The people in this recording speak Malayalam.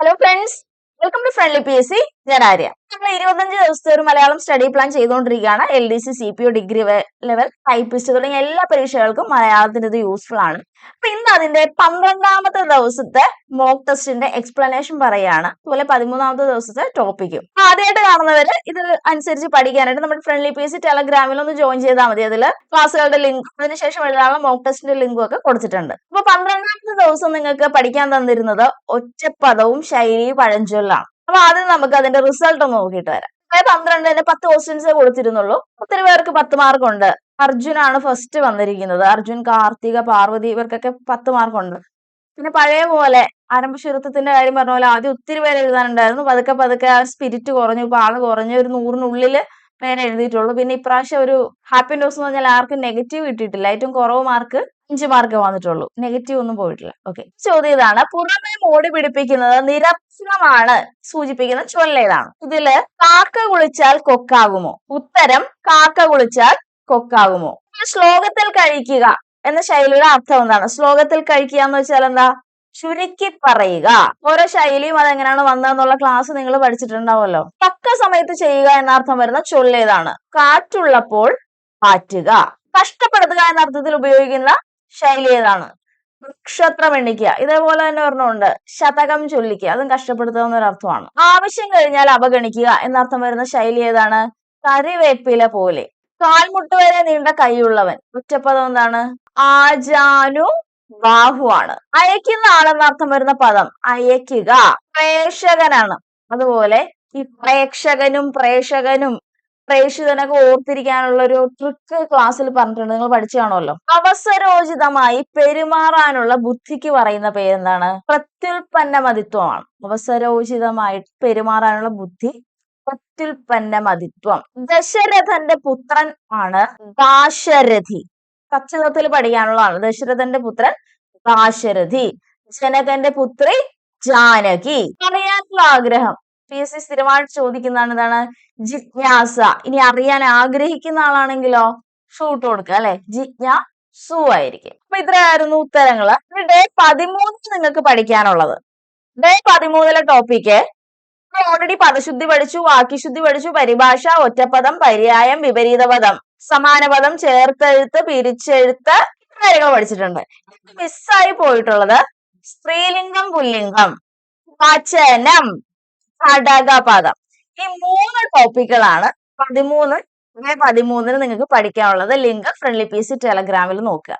Hello friends welcome to friendly P S C ഞാൻ ആര്യ. നമ്മൾ ഇരുപത്തഞ്ച് ദിവസത്തെ ഒരു മലയാളം സ്റ്റഡി പ്ലാൻ ചെയ്തുകൊണ്ടിരിക്കുകയാണ് L D C C P O degree level typist തുടങ്ങിയ എല്ലാ പരീക്ഷകൾക്കും മലയാളത്തിന് ഇത് യൂസ്ഫുൾ ആണ്. അപ്പൊ ഇന്ന് അതിന്റെ പന്ത്രണ്ടാമത്തെ ദിവസത്തെ മോക്ക് ടെസ്റ്റിന്റെ എക്സ്പ്ലനേഷൻ പറയാണ് അതുപോലെ പതിമൂന്നാമത്തെ ദിവസത്തെ ടോപ്പിക്കും ആദ്യമായിട്ട് കാണുന്നവര് ഇത് അനുസരിച്ച് പഠിക്കാനായിട്ട് നമ്മുടെ ഫ്രണ്ട്ലി പി എസ് ടെലഗ്രാമിൽ ഒന്ന് ജോയിൻ ചെയ്താൽ മതി. അതിൽ ക്ലാസ്സുകളുടെ ലിങ്ക് അതിനുശേഷം എഴുതാനുള്ള മോക്ക് ടെസ്റ്റിന്റെ ലിങ്കും ഒക്കെ കൊടുത്തിട്ടുണ്ട്. അപ്പൊ പന്ത്രണ്ടാമത്തെ ദിവസം നിങ്ങൾക്ക് പഠിക്കാൻ തന്നിരുന്നത് ഒറ്റപ്പദവും ശൈലി പഴഞ്ചൊല്ലാണ്. അപ്പൊ ആദ്യം നമുക്ക് അതിന്റെ റിസൾട്ട് ഒന്ന് നോക്കിയിട്ട് വരാം. പന്ത്രണ്ടിന് പത്ത് ക്വസ്റ്റ്യൻസേ കൊടുത്തിരുന്നുള്ളൂ. ഒത്തിരി പേർക്ക് പത്ത് മാർക്ക് ഉണ്ട്. അർജുനാണ് ഫസ്റ്റ് വന്നിരിക്കുന്നത്. അർജുൻ കാർത്തിക പാർവതി ഇവർക്കൊക്കെ പത്ത് മാർക്ക് ഉണ്ട്. പിന്നെ പഴയ പോലെ ആരംഭശുരത്വത്തിന്റെ കാര്യം പറഞ്ഞ പോലെ ആദ്യം ഒത്തിരി പേര് എഴുതാനുണ്ടായിരുന്നു. പതുക്കെ പതുക്കെ ആ സ്പിരിറ്റ് കുറഞ്ഞു. ഇപ്പൊ ആൾ കുറഞ്ഞ ഒരു നൂറിനുള്ളിൽ പേര് എഴുതിയിട്ടുള്ളൂ. പിന്നെ ഇപ്രാവശ്യം ഒരു ഹാപ്പി ന്യൂസ് എന്ന് പറഞ്ഞാൽ ആർക്കും നെഗറ്റീവ് കിട്ടിയിട്ടില്ല. ഏറ്റവും കുറവ് മാർക്ക് അഞ്ച് മാർക്ക് വന്നിട്ടുള്ളൂ. നെഗറ്റീവ് ഒന്നും പോയിട്ടില്ല. ഓക്കെ ചോദ്യം ഇതാണ്. പുറമെ മോടി പിടിപ്പിക്കുന്നത് നിരക്ഷരമാണ് സൂചിപ്പിക്കുന്ന ചൊല്ലേതാണ് ഇതിൽ കാക്ക കുളിച്ചാൽ കൊക്കാകുമോ? ഉത്തരം കാക്ക കുളിച്ചാൽ കൊക്കാകുമോ? ശ്ലോകത്തിൽ കഴിക്കുക എന്ന ശൈലിയുടെ അർത്ഥം എന്താണ്? ശ്ലോകത്തിൽ കഴിക്കുക എന്ന് വെച്ചാൽ എന്താ? ചുരുക്കി പറയുക. ഓരോ ശൈലിയും അതെങ്ങനെയാണ് വന്നതെന്നുള്ള ക്ലാസ് നിങ്ങൾ പഠിച്ചിട്ടുണ്ടാവുമല്ലോ. തക്ക സമയത്ത് ചെയ്യുക എന്ന അർത്ഥം വരുന്ന ചൊല്ലേതാണ് കാറ്റുള്ളപ്പോൾ കാറ്റുക കഷ്ടപ്പെടുത്തുക എന്ന അർത്ഥത്തിൽ ഉപയോഗിക്കുന്ന ശൈലി ഏതാണ് നക്ഷത്രം എണ്ണിക്കുക. ഇതേപോലെ തന്നെ ഒരെണ്ണമുണ്ട് ശതകം ചൊല്ലിക്കുക. അതും കഷ്ടപ്പെടുത്തുക എന്നൊരർത്ഥമാണ് ആവശ്യം കഴിഞ്ഞാൽ അവഗണിക്കുക എന്നർത്ഥം വരുന്ന ശൈലി ഏതാണ്? കറിവേപ്പില പോലെ. കാൽമുട്ട് വരെ നീണ്ട കൈയുള്ളവൻ. ഒറ്റപ്പദം എന്താണ്? ആജാനു ബാഹുവാണ്. അയക്കുന്ന ആളെന്നർത്ഥം വരുന്ന പദം അയക്കുക പ്രേക്ഷകനാണ്. അതുപോലെ ഈ പ്രേക്ഷകനും പ്രേക്ഷകനും പ്രേക്ഷിതനൊക്കെ ഓർത്തിരിക്കാനുള്ള ഒരു ട്രിക്ക് ക്ലാസ്സിൽ പറഞ്ഞിട്ടുണ്ട്. നിങ്ങൾ പഠിച്ചു കാണുമല്ലോ. അവസരോചിതമായി പെരുമാറാനുള്ള ബുദ്ധിക്ക് പറയുന്ന പേരെന്താണ്? പ്രത്യുൽപ്പന്ന മതിത്വമാണ് അവസരോചിതമായിട്ട് പെരുമാറാനുള്ള ബുദ്ധി പ്രത്യുൽപ്പന്ന മതിത്വം ദശരഥന്റെ പുത്രൻ ആണ് ദാശരഥി. കച്ചിതത്തിൽ പഠിക്കാനുള്ളതാണ്. ദശരഥന്റെ പുത്രൻ ദാശരഥി. ജനകന്റെ പുത്രി ജാനകി. അറിയാനുള്ള ആഗ്രഹം പി എസ് സി സ്ഥിരമായിട്ട് ചോദിക്കുന്നതാണ് എന്താണ്? ജിജ്ഞാസ. ഇനി അറിയാൻ ആഗ്രഹിക്കുന്ന ആളാണെങ്കിലോ ഷൂട്ട് കൊടുക്കുക അല്ലെ? ജിജ്ഞാസു ആയിരിക്കും. അപ്പൊ ഇത്രയായിരുന്നു ഉത്തരങ്ങൾ. ഡേ പതിമൂന്നിൽ നിങ്ങൾക്ക് പഠിക്കാനുള്ളത്. ഡേ പതിമൂന്നിലെ ടോപ്പിക്ക് ഓൾറെഡി പദശുദ്ധി പഠിച്ചു വാക്യശുദ്ധി പഠിച്ചു പരിഭാഷ ഒറ്റപ്പദം പര്യായം വിപരീതപദം പദം സമാന പദം ചേർത്തെഴുത്ത് പിരിച്ചെഴുത്ത് കാര്യങ്ങൾ പഠിച്ചിട്ടുണ്ട്. മിസ്സായി പോയിട്ടുള്ളത് സ്ത്രീലിംഗം പുല്ലിംഗം വചനം ഘടകപദം. ഈ മൂന്ന് ടോപ്പിക്കുകളാണ് പതിമൂന്ന് പതിമൂന്നിന് നിങ്ങൾക്ക് പഠിക്കാനുള്ളത്. ലിങ്ക് ഫ്രണ്ട്ലി പി സി ടെലഗ്രാമിൽ നോക്കുക.